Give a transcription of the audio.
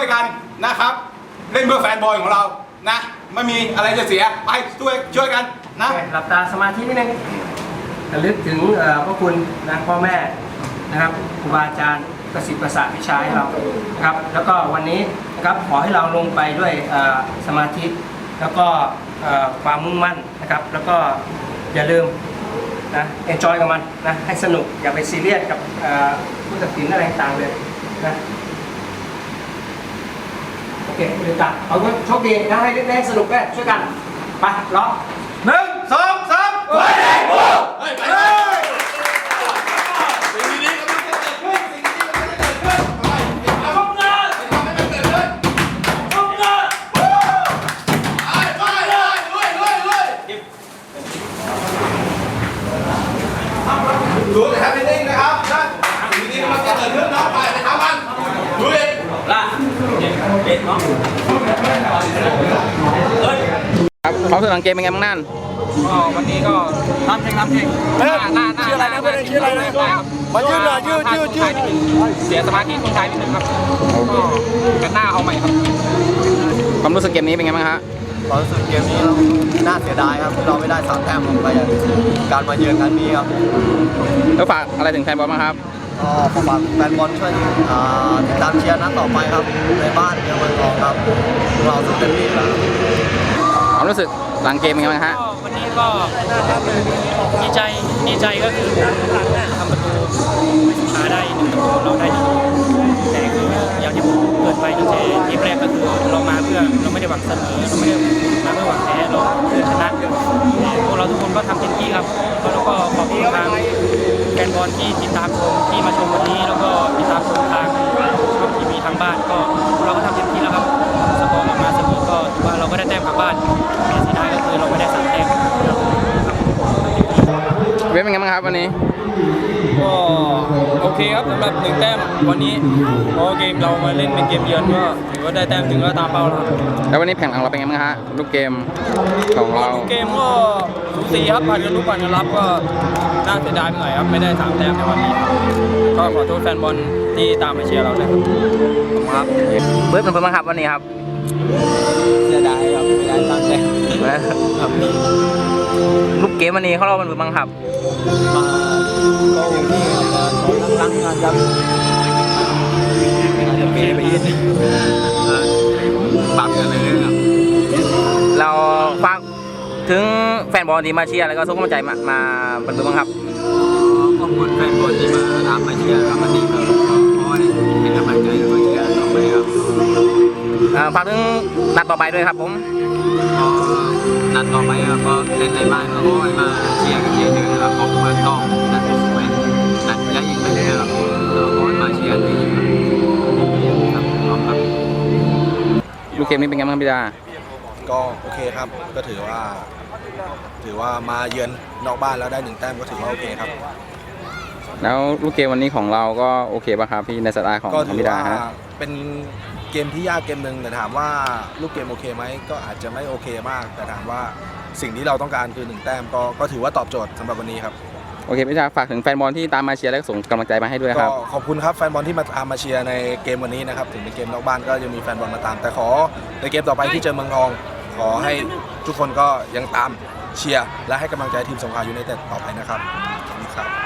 ยกันนะครับ เล่นเพื่อแฟนบอลของเรานะไม่มีอะไรจะเสียไปช่วยช่วยกันนะหลับตาสมาธินิดนึงระลึกถึงเอ่อพระคุณนะพ่อแม่นะครับครูบาอาจารย์ประสิทธิ์ประสาทวิชาให้เรานะครับแล้วก็วันนี้นะครับขอให้เราลงไปด้วยเอ่อสมาธิ แล้วก็เอ่อความมุ่งมั่นนะครับ แล้วก็อย่าลืมนะเอนจอยกับมันนะให้สนุกอย่าไปซีเรียสกับผู้ตัดสินอะไรต่างเลยนะ โอเคลืมตาเอาไว้โชคดีนะให้ได้สนุกด้วยช่วยกัน ไปล็อก หนึ่งสองสามไปเลยโว้เฮ้ยไปเลยสิ่งดีๆกำลังจะเกิดขึ้นสิ่งดีๆกำลังจะเกิดขึ้นไปทำงานทำให้มันเกิดขึ้นทำงานไปไปเลยลุยลุยลุยดูแต่แฮปปี้นิ่งนะครับนะสิ่งดีๆกำลังจะเกิดขึ้นเนาะไปไปทำมันลุย ครับความรู้สึกหลังเกมเป็นไงบ้างนั่นก็วันนี้ก็น้ำเชงน้ำเชงหน้าหน้าหน้าชื่ออะไรนะเพื่อนชื่ออะไรนะมายืดหน่อยยืดยืดยืดเสียสมาธิคนไทยนิดนึงครับก็กันหน้าเอาใหม่ครับความรู้สึกเกมนี้เป็นไงบ้างฮะความรู้สึกเกมนี้น่าเสียดายครับที่เราไม่ได้สามแต้มลงไปจากการมาเยือนครั้งนี้ครับแล้วฝากอะไรถึงแฟนบอลบ้างครับ ก็ขอฝากแฟนบอลช่วยติดตามเชียร์นัดต่อไปครับ ในบ้านเมืองเมืองทองครับพวกเราสู้เต็มที่แล้วความรู้สึกหลังเกมเป็นไงบ้างฮะวันนี้ก็ดีใจดีใจก็คือทำประตูหาได้หนึ่งประตูเราได้หนึ่งแต่คืออย่างที่ผมเกิดไปตั้งแต่ทีมแรกก็คือเรามาเพื่อเราไม่ได้หวังเสมอเราไม่ได้มาเพื่อหวังแพ้เราเพื่อชนะ ทุกคนก็ทำเต็มที่ครับแล้วก็ขอบคุณทางแฟนบอลที่ติดตามชมที่มาชมวันนี้ แล้วก็ติดตามชมทางช่องทีวีทางบ้านก็เราก็ทำเต็มที่แล้วครับสกอร์ออกมาเสมอก็ถือว่าเราก็ได้แต้มกลับบ้านแต่เสียดายก็คือเราไม่ได้สามแต้มเว็บเป็นไงบ้างครับวันนี้ ก็โอเคครับสำหรับหนึ่งแต้มวันนี้เพราะว่าเกมเรามาเล่นเป็นเกมเยือนก็ถือว่าได้แต้มถึงก็ตามเป้าแล้วครับแล้ววันนี้แผนของเราเป็นไงบ้างฮะลูกเกมของเราลูกเกมก็สูสีครับผ่านกันลูกผ่านกันรับก็น่าเสียดายไปหน่อยครับไม่ได้สามแต้มในวันนี้ ก็ขอโทษแฟนบอลที่ตามมาเชียร์เราด้วยครับ ครับเว็บเป็นไงบ้างครับวันนี้ครับเสียดายครับไม่ได้สามแต้มครับลูกเกมวันนี้เขาเราเป็นไงบ้างครับมาก็โอเคครับแต่ขอตั้งงานครับอาจจะเป็นไปยืดปรับกันเลยครับเราฝากถึงแฟนบอลที่มาเชียร์แล้วก็ส่งกำลังใจมามาเป็นไงบ้างครับขอบคุณแฟนบอลที่มาตามมาเชียร์ครับวันนี้ก็ข อให้เป็นกำลังใจและมารต่อไปครับอ่าฝากถึงนัดต่อไปด้วยครับผมก็นัดต่อไปครับก็เล่นในบ้านก็ให้มาเชียร์กันเยอะๆครับขอบคุณกล้องนัดสวยนัดยักษ์ยิงไปเลยครับแล้วขอให้มาเชียร์กันเยอะๆครับขอบคุณครับลูกเกมนี้เป็นไงบ้างครับพี่ดาก็โอเคครับก็ถือว่า ถือว่ามาเยือนนอกบ้านแล้วได้หนึ่งแต้มก็ถือว่าโอเคครับ แล้วลูกเกมวันนี้ของเราก็โอเคป่ะครับพี่ในสไตล์ของก็ของถือพี่ดาว่าฮะ เป็นเกมที่ยากเกมหนึ่งแต่ถามว่าลูกเกมโอเคไหมก็อาจจะไม่โอเคมาก แต่ถามว่าสิ่งที่เราต้องการคือหนึ่งแต้มก็ก็ถือว่าตอบโจทย์สำหรับวันนี้ครับ โอเคพี่ดาฝากถึงแฟนบอลที่ตามมาเชียร์และส่งกำลังใจมาให้ด้วยคก็รับ ขอบคุณครับแฟนบอลที่มาตามมาเชียร์ในเกมวันนี้นะครับถึงเป็นเกมนอกบ้านก็ยังมีแฟนบอลมาตาม แต่ขอในเกมต่อไปที่เจอเมืองทอง ขอให้ทุกคนก็ยังตามเชียร์และให้กำลังใจทีมสงขลายูไนเต็ดต่อไปนะครับขอบคุณครับ